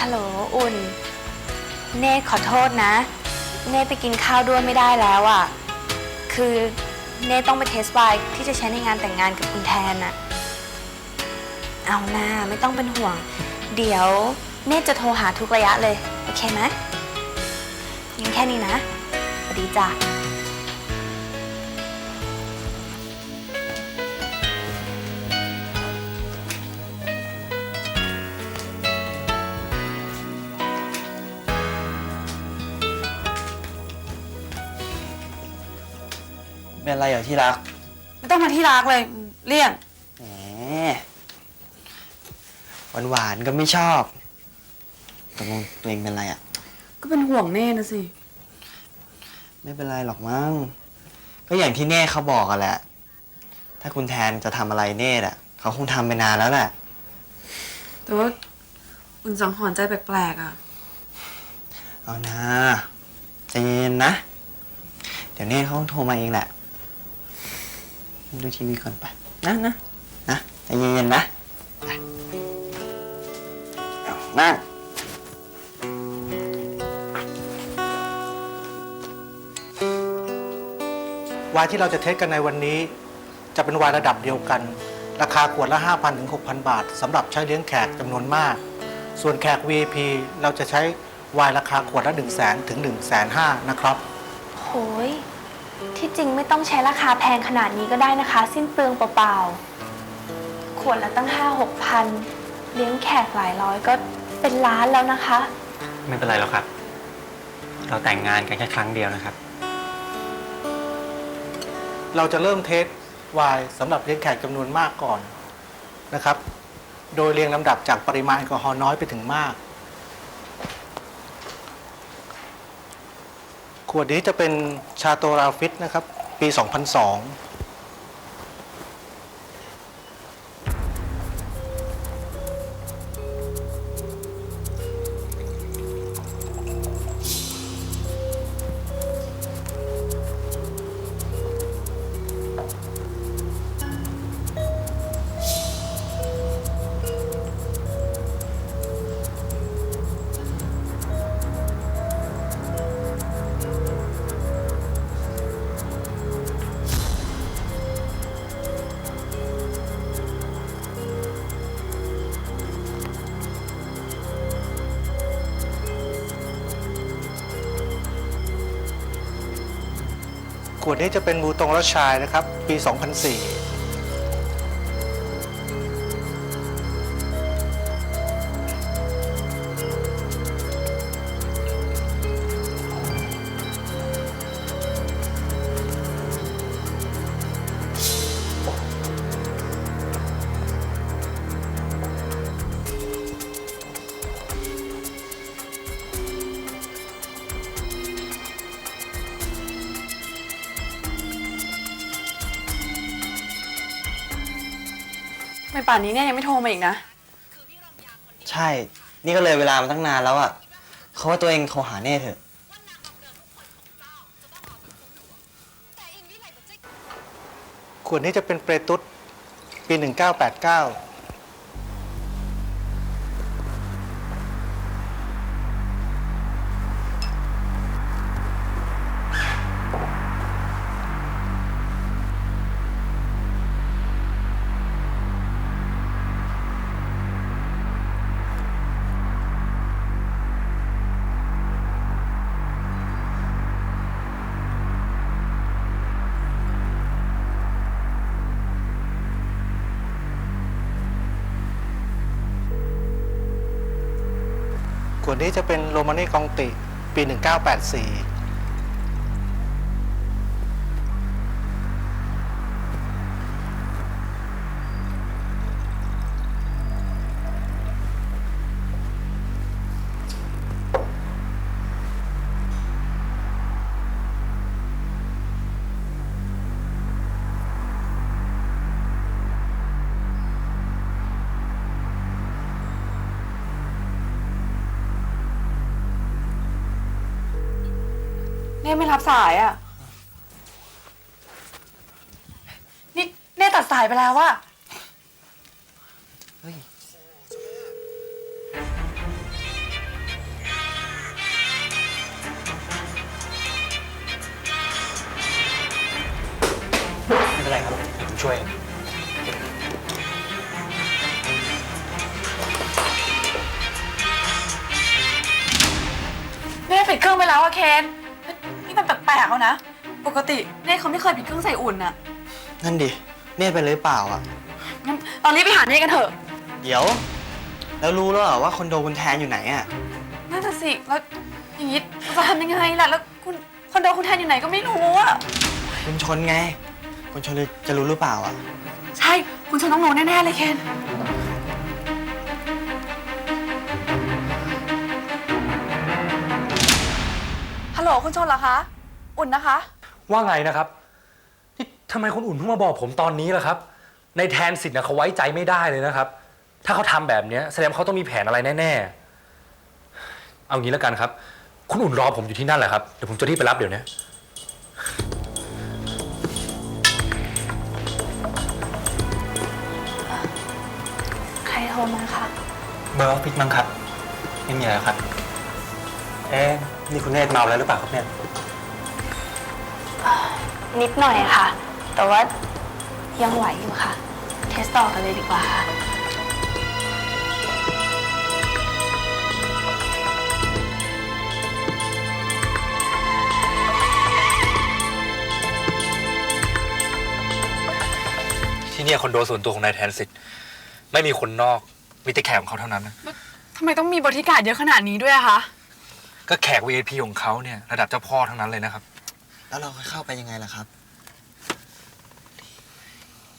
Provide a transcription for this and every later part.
ฮัลโหลอุ่น เน่ขอโทษนะ เน่ไปกินข้าวด้วยไม่ได้แล้วอะ่ะ คือเน่ต้องไปเทสไวน์ที่จะใช้ในงานแต่งงานกับคุณแทนน่ะเอาหน้าไม่ต้องเป็นห่วง เดี๋ยวเน่จะโทรหาทุกระยะเลย โอเคไหมงั้นแค่นี้นะสวัสดีจ้ะ เป็นอะไรเหรอที่รักไม่ต้องมาที่รักเลยเลี่ยงแหมหวานหวานๆก็ไม่ชอบตกลงตัวเองเป็นอะไรอะ ก็เป็นห่วงเน่นะสิ ไม่เป็นไรหรอกมั้ง ก็อย่างที่เน่เขาบอกกันแหละ ถ้าคุณแทนจะทำอะไรเน่อะเขาคงทำไปนานแล้วแหละ แต่ว่าอุ่นสังหรณ์ใจแปลกๆอะ เอานะใจเย็นๆนะ เดี๋ยวเน่เขาคงโทรมาเองแหละ ดูทีวีก่อนไป นะนะนะใจเย็นๆนะไปเอานั่งไวน์ที่เราจะเทสกันในวันนี้ จะเป็นไวน์ระดับเดียวกัน ราคาขวดละ 5,000 ถึง 6,000 บาทสำหรับใช้เลี้ยงแขกจำนวนมาก ส่วนแขก VIP เราจะใช้ไวน์ราคาขวดละ 1 0 0 0 0แถึง 1 5 0 0 0นะครับ โหย ที่จริงไม่ต้องใช้ราคาแพงขนาดนี้ก็ได้นะคะ สิ้นเปลืองเปล่าๆ ขวดละตั้งห้าหกพันเลี้ยงแขกหลายร้อยก็เป็นล้านแล้วนะคะ ไม่เป็นไรหรอกครับ เราแต่งงานกันแค่ครั้งเดียวนะครับ เราจะเริ่มเทสไวน์สำหรับเลี้ยงแขกจำนวนมากก่อนนะครับ โดยเรียงลำดับจากปริมาณแอลกอฮอล์น้อยไปถึงมาก ขวดนี้จะเป็นชาโตราฟิตนะครับ ปี 2002 ขวดนี้จะเป็นบูตงรัชชายนะครับ ปี 2004 ไม่ป่านนี้เนี่ยยังไม่โทรมาอีกนะ ใช่ นี่ก็เลยเวลามาตั้งนานแล้วอะเขาว่าตัวเองโทรหาเน่เถอะขวดนี้จะเป็นเปรตุสปี 1989 วดนี้จะเป็นโรมานีกองติปี 1984 น่ไม่รับสายอะ่ะ นี่เน่ตัดสายไปแล้วว่าไม่เป็นไรครับผมช่วยเองเน่ปิดเครื่องไปแล้วอะเคน ปลกๆแล้วนะ ปกติเน่เขาไม่เคยปิดเครื่องใส่อุ่นอะนั่นดิ เน่ไปเลยเปล่าอะ งั้นตอนนี้ไปหาเน่กันเถอะ เดี๋ยว แล้วรู้แล้วเหรอว่าคอนโดคุณแทนอยู่ไหนอะนั่นน่ะสิ แล้วอย่างนี้จะทำยังไงล่ะ แล้วคุณคอนโดคุณแทนอยู่ไหนก็ไม่รู้อะคุณชนไง คุณชนเลยจะรู้หรือเปล่าอะ ใช่ คุณชนต้องรู้แน่ๆเลยเคน ฮัลโหลคุณชนเหรอคะ อุ่นนะคะ ว่าไงนะครับนี่ทำไมคุณอุ่นเพิ่งมาบอกผมตอนนี้ล่ะครับ ในแทนสิทธิ์นะเขาไว้ใจไม่ได้เลยนะครับ ถ้าเขาทำแบบเนี้ยแสดงว่าเขาต้องมีแผนอะไรแน่ๆ เอางี้แล้วกันครับ คุณอุ่นรอผมอยู่ที่นั่นแหละครับเดี๋ยวผมจะรีบไปรับเดี๋ยวนี้ใครโทรมาคะเบอร์ออฟฟิศมั้งครับไม่มีอะไรครับ เอ๊ะนี่คุณเนตรเมาแล้วหรือเปล่าครับเนี่ย นิดหน่อยค่ะ แต่ว่ายังไหวอยู่ค่ะ เทสต่อกันเลยดีกว่าค่ะ ที่เนี่ยคอนโดส่วนตัวของนายแทนสิทธิ์ไม่มีคนนอก มีแต่แขกของเขาเท่านั้นนะทำไมต้องมีบริการดเยอะขนาดนี้ด้วยอะคะ ก็แขก VIP ของเขาเนี่ยระดับเจ้าพ่อทั้งนั้นเลยนะครับ แล้วเราเข้าไปยังไงล่ะครับ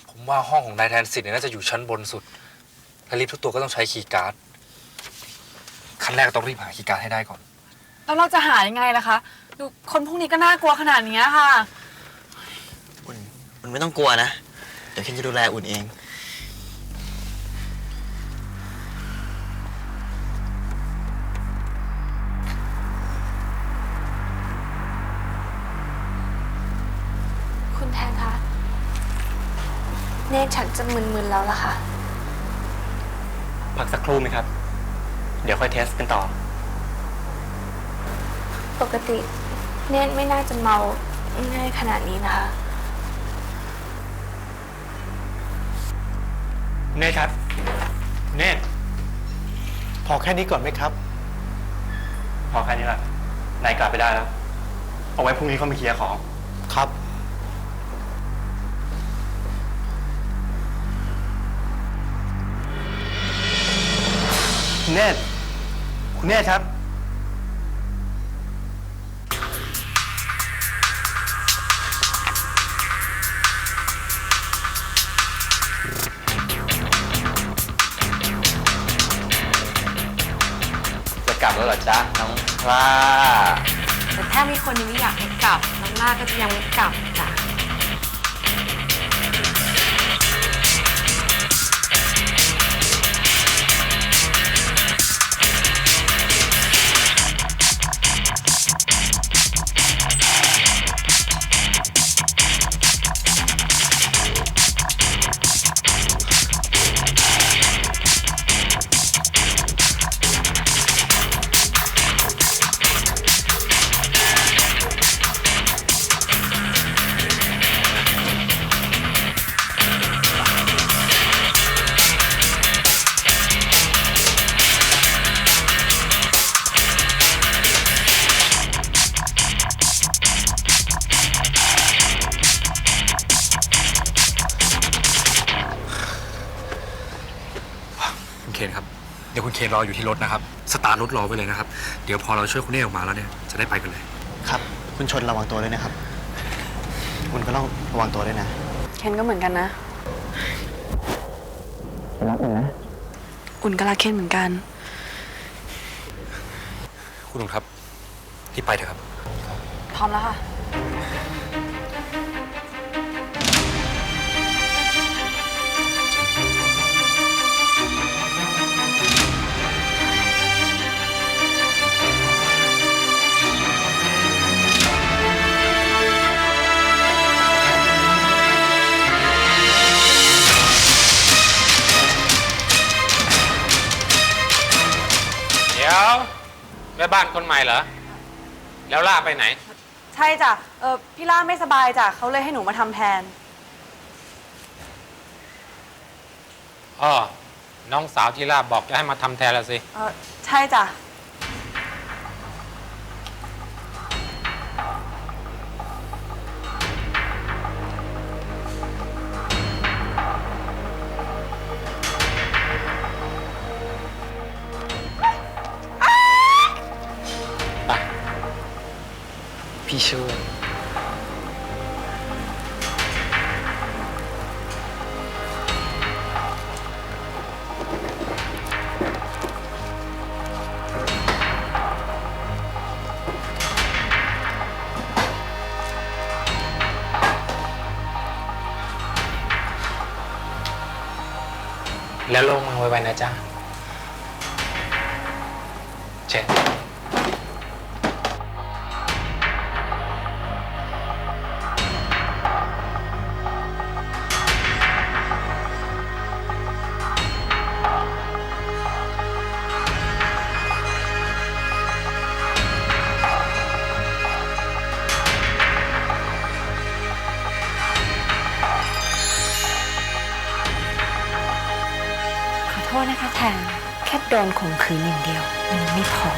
ผมว่าห้องของนายแทนสิทธิ์เนี่ยน่าจะอยู่ชั้นบนสุด และลิฟต์ทุกตัวก็ต้องใช้คีย์การ์ด ขั้นแรกต้องรีบหาคีย์การ์ดให้ได้ก่อน แล้วเราจะหายังไงล่ะคะ ดูคนพวกนี้ก็น่ากลัวขนาดนี้ค่ะ อุ่น อุ่นไม่ต้องกลัวนะ เดี๋ยวเคนจะดูแลอุ่นเอง เน่ชักจะมึนๆแล้วล่ะค่ะ พักสักครู่ไหมครับ เดี๋ยวค่อยเทสกันต่อ ปกติเน่ไม่น่าจะเมาง่ายขนาดนี้นะคะ เนตรครับ เนตรพอแค่นี้ก่อนไหมครับ พอแค่นี้ละนายกลับไปได้แล้ว เอาไว้พรุ่งนี้เขามาเคลียร์ของ ครับ คุณเนตรคุณเนตรครับ จะกลับแล้วเหรอจ๊ะน้องพลา แต่ถ้ามีคนยังไม่อยากให้กลับน้องล่าก็จะยังไม่กลับจ้ะ เดี๋ยวคุณเคนรออยู่ที่รถนะครับ สตาร์ทรถรอไว้เลยนะครับ เดี๋ยวพอเราช่วยคุณเน่ออกมาแล้วเนี่ย จะได้ไปกันเลย ครับ คุณชนระวังตัวด้วยนะครับ คุณก็ต้องระวังตัวด้วยนะ เคนก็เหมือนกันนะ รักอุ่นนะ อุ่นก็รักเคนเหมือนกัน คุณลุงครับรีบไปเถอะครับ พร้อมแล้วค่ะ บ้านคนใหม่เหรอ แล้วล่าไปไหน ใช่จ้ะเออพี่ล่าไม่สบายจ้ะเขาเลยให้หนูมาทำแทน อ๋อ น้องสาวที่ล่าบอกจะให้มาทำแทนแล้วสิ เออใช่จ้ะ ช่วย แล้วลงมาไวๆนะจ๊ะเช็ด ข่มขืนอย่างเดียว มันไม่พอ